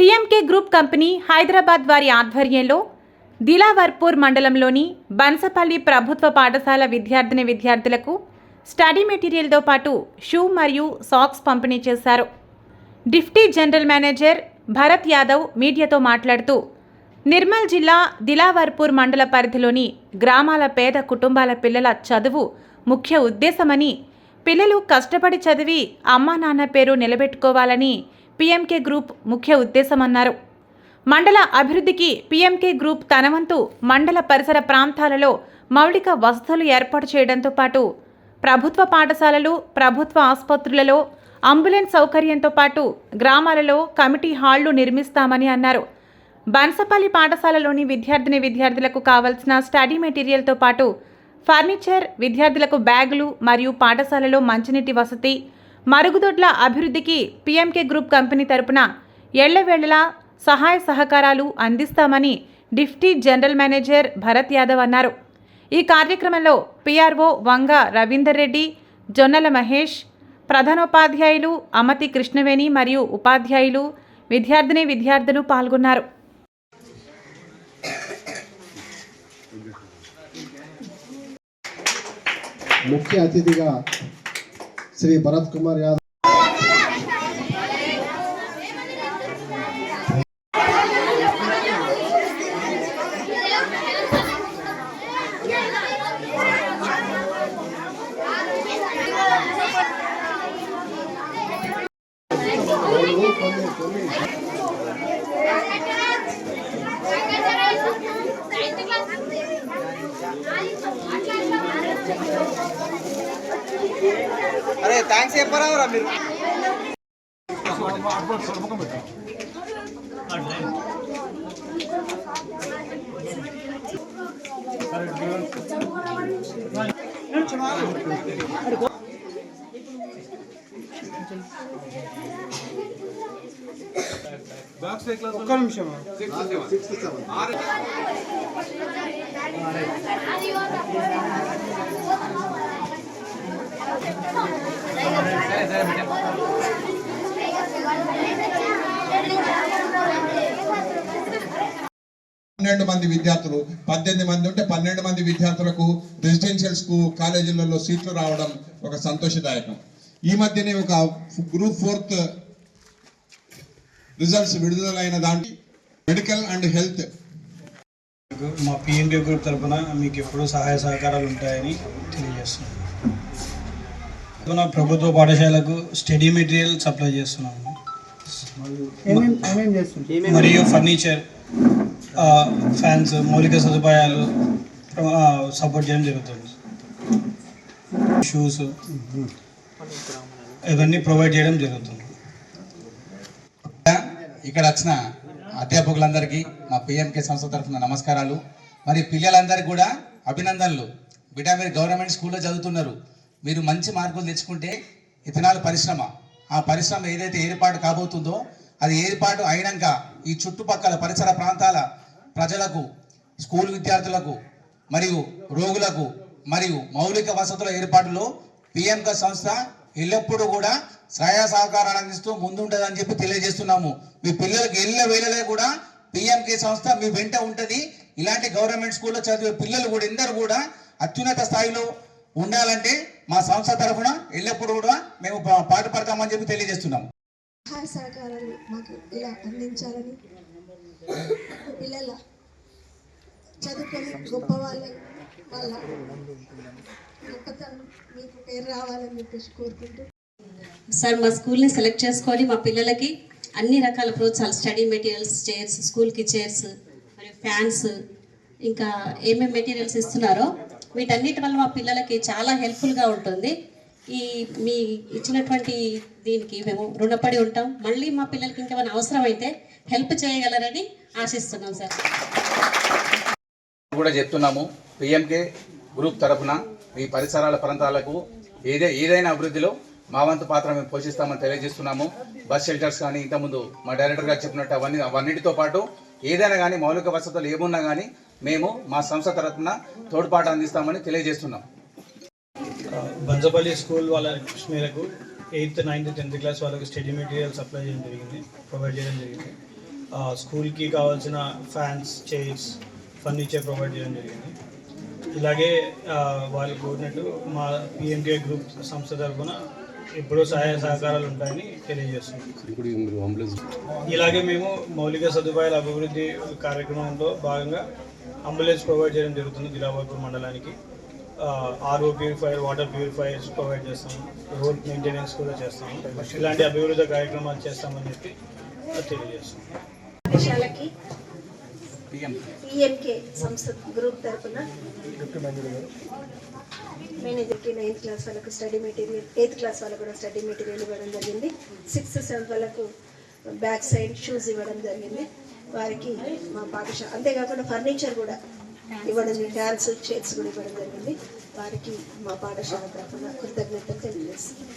PMK group company Hyderabad వారి ఆధ్వర్యంలో దిలావర్పూర్ మండలంలోని బన్సపల్లి ప్రభుత్వ పాఠశాల విద్యార్థిని విద్యార్థులకు స్టడీ మెటీరియల్తో పాటు షూ మరియు సాక్స్ పంపిణీ చేశారు. Deputy general manager Bharat Yadav మీడియాతో మాట్లాడుతూ నిర్మల్ జిల్లా దిలావర్పూర్ మండల పరిధిలోని గ్రామాల పేద కుటుంబాల పిల్లల చదువు ముఖ్య ఉద్దేశమని పిల్లలు కష్టపడి చదివి అమ్మా నాన్న పేరు నిలబెట్టుకోవాలని పీఎంకే గ్రూప్ ముఖ్య ఉద్దేశమన్నారు. మండల అభివృద్ధికి పీఎంకే గ్రూప్ తనవంతు మండల పరిసర ప్రాంతాలలో మౌలిక వసతులు ఏర్పాటు చేయడంతో పాటు ప్రభుత్వ పాఠశాలలు ప్రభుత్వ ఆసుపత్రులలో అంబులెన్స్ సౌకర్యంతో పాటు గ్రామాలలో కమిటీ హాళ్ళు నిర్మిస్తామని అన్నారు. బన్సపల్లి పాఠశాలలోని విద్యార్థిని విద్యార్థులకు కావలసిన స్టడీ మెటీరియల్తో పాటు ఫర్నిచర్ విద్యార్థులకు బ్యాగులు మరియు పాఠశాలలో మంచినీటి వసతి మరుగుదొడ్ల అభివృద్ధికి పీఎంకే గ్రూప్ కంపెనీ తరపున ఎళ్ళవేళలా సహాయ సహకారాలు అందిస్తామని deputy general manager Bharat Yadav అన్నారు. ఈ కార్యక్రమంలో పిఆర్ఓ వంగ రవీందర్ రెడ్డి జొన్నల మహేష్ ప్రధానోపాధ్యాయులు అమతి కృష్ణవేణి మరియు ఉపాధ్యాయులు విద్యార్థిని విద్యార్థులు పాల్గొన్నారు. ముఖ్య అతిథిగా శ్రీ భరత్ కుమార్ యాదవ్ అరే థ్యాంక్స్ చెప్పరావురా మీరు. ఒక్క నిమిషం పన్నెండు మంది విద్యార్థులు పద్దెనిమిది మంది ఉంటే పన్నెండు మంది విద్యార్థులకు రెసిడెన్షియల్ స్కూల్ కాలేజీలలో సీట్లు రావడం ఒక సంతోషదాయకం. ఈ మధ్యనే ఒక గ్రూప్ ఫోర్త్ రిజల్ట్స్ విడుదలైన దాంట్లో మెడికల్ అండ్ హెల్త్ మా పిఎంకే గ్రూప్ తరఫున మీకు ఎప్పుడూ సహాయ సహకారాలు ఉంటాయని తెలియజేస్తున్నాను. ప్రభుత్వ పాఠశాలకు స్టడీ మెటీరియల్ సప్లై చేస్తున్నాము. మరియు ఫర్నిచర్ ఫ్యాన్స్ మౌలిక సదుపాయాలు సపోర్ట్ చేయడం జరుగుతుంది. షూస్ ఇవన్నీ ప్రొవైడ్ చేయడం జరుగుతుంది. ఇక్కడ వచ్చిన అధ్యాపకులందరికీ మా పిఎంకే సంస్థ తరఫున నమస్కారాలు. మరి పిల్లలందరికీ కూడా అభినందనలు. బిడ్డ మీరు గవర్నమెంట్ స్కూల్లో చదువుతున్నారు. మీరు మంచి మార్కులు తెచ్చుకుంటే ఇథనాల్ పరిశ్రమ ఆ పరిశ్రమ ఏదైతే ఏర్పాటు కాబోతుందో అది ఏర్పాటు అయినాక ఈ చుట్టుపక్కల పరిసర ప్రాంతాల ప్రజలకు స్కూల్ విద్యార్థులకు మరియు రోగులకు మరియు మౌలిక వసతుల ఏర్పాటులో పిఎంక సంస్థ ఎల్లప్పుడూ కూడా సహాయ సహకారాలు అందిస్తూ ముందుంటుందని చెప్పి తెలియజేస్తున్నాము. మీ పిల్లలకి ఎల్ల వేళలే కూడా పిఎంకే సంస్థ మీ వెంట ఉంటుంది. ఇలాంటి గవర్నమెంట్ స్కూల్లో చదివే పిల్లలు కూడా అందరూ కూడా అత్యున్నత స్థాయిలో ఉండాలంటే మా సంస్థ తరఫున ఎల్లప్పుడూ కూడా మేము పా- పాటుపడతామని చెప్పి తెలియజేస్తున్నాము. సహాయ సహకారాలు మాకు ఇలా అందించాలని పిల్లల చదువుకొని గొప్ప వాళ్ళని వాళ్ళ గొప్పతనం మీకు పేరు రావాలని చెప్పేసి కోరుకుంటూ సార్ మా స్కూల్ని సెలెక్ట్ చేసుకొని మా పిల్లలకి అన్ని రకాల ప్రోత్సాహాలు స్టడీ మెటీరియల్స్ చైర్స్ స్కూల్కి చైర్స్ మరియు ఫ్యాన్స్ ఇంకా ఏమేమి మెటీరియల్స్ ఇస్తున్నారో వీటన్నిటి వల్ల మా పిల్లలకి చాలా హెల్ప్ఫుల్గా ఉంటుంది. ఈ మీ ఇచ్చినటువంటి దీనికి మేము రుణపడి ఉంటాం. మళ్ళీ మా పిల్లలకి ఇంకేమైనా అవసరమైతే హెల్ప్ చేయగలరని ఆశిస్తున్నాం సార్. కూడా చెప్తున్నాము. పిఎంకే గ్రూప్ తరఫున ఈ పరిసరాల ప్రాంతాలకు ఏదే ఏదైనా అభివృద్ధిలో మా వంతు పాత్ర మేము పోషిస్తామని తెలియజేస్తున్నాము. బస్ షెల్టర్స్ కానీ ఇంతకుముందు మా డైరెక్టర్ గారు చెప్పినట్టు అవన్నీ అవన్నిటితో పాటు ఏదైనా కానీ మౌలిక వసతులు ఏమున్నా కానీ మేము మా సంస్థ తరఫున తోడ్పాటు అందిస్తామని తెలియజేస్తున్నాం. బంజపల్లి స్కూల్ వాళ్ళ రిక్వెస్ట్ మేరకు ఎయిత్ నైన్త్ టెన్త్ క్లాస్ వాళ్ళకి స్టడీ మెటీరియల్ సప్లై చేయడం జరిగింది ప్రొవైడ్ చేయడం జరిగింది. స్కూల్కి కావాల్సిన ఫ్యాన్స్ చైర్స్ ఫర్నిచర్ ప్రొవైడ్ చేయడం జరిగింది. ఇలాగే వాళ్ళు కోరినట్టు మా పిఎంకే గ్రూప్ సంస్థ తరఫున ఎప్పుడూ సహాయ సహకారాలు ఉంటాయని తెలియజేస్తున్నాం. ఇలాగే మేము మౌలిక సదుపాయాల అభివృద్ధి కార్యక్రమంలో భాగంగా అంబులెన్స్ ప్రొవైడ్ చేయడం జరుగుతుంది దిలాబాపూర్ మండలానికి. R O purifier water purifiers provide చేస్తాము. రోడ్ మెయింటెనెన్స్ కూడా చేస్తాము. ఇలాంటి అభివృద్ధి కార్యక్రమాలు చేస్తామని చెప్పి తెలియజేస్తున్నాం. పిఎంకే సంస్థ గ్రూప్ తరపున. మేనేజర్కి నైన్త్ క్లాస్ వాళ్ళకు స్టడీ మెటీరియల్ ఎయిత్ క్లాస్ వాళ్ళకు కూడా స్టడీ మెటీరియల్ ఇవ్వడం జరిగింది. సిక్స్త్ సెవెంత్ వాళ్ళకు బ్యాక్ సైడ్ షూస్ ఇవ్వడం జరిగింది. వారికి మా పాఠశాల అంతేకాకుండా ఫర్నిచర్ కూడా ఇవ్వడం ఫ్యాన్స్ చైర్స్ కూడా ఇవ్వడం జరిగింది. వారికి మా పాఠశాల తరఫున కృతజ్ఞతలు తెలియజేస్తున్నాం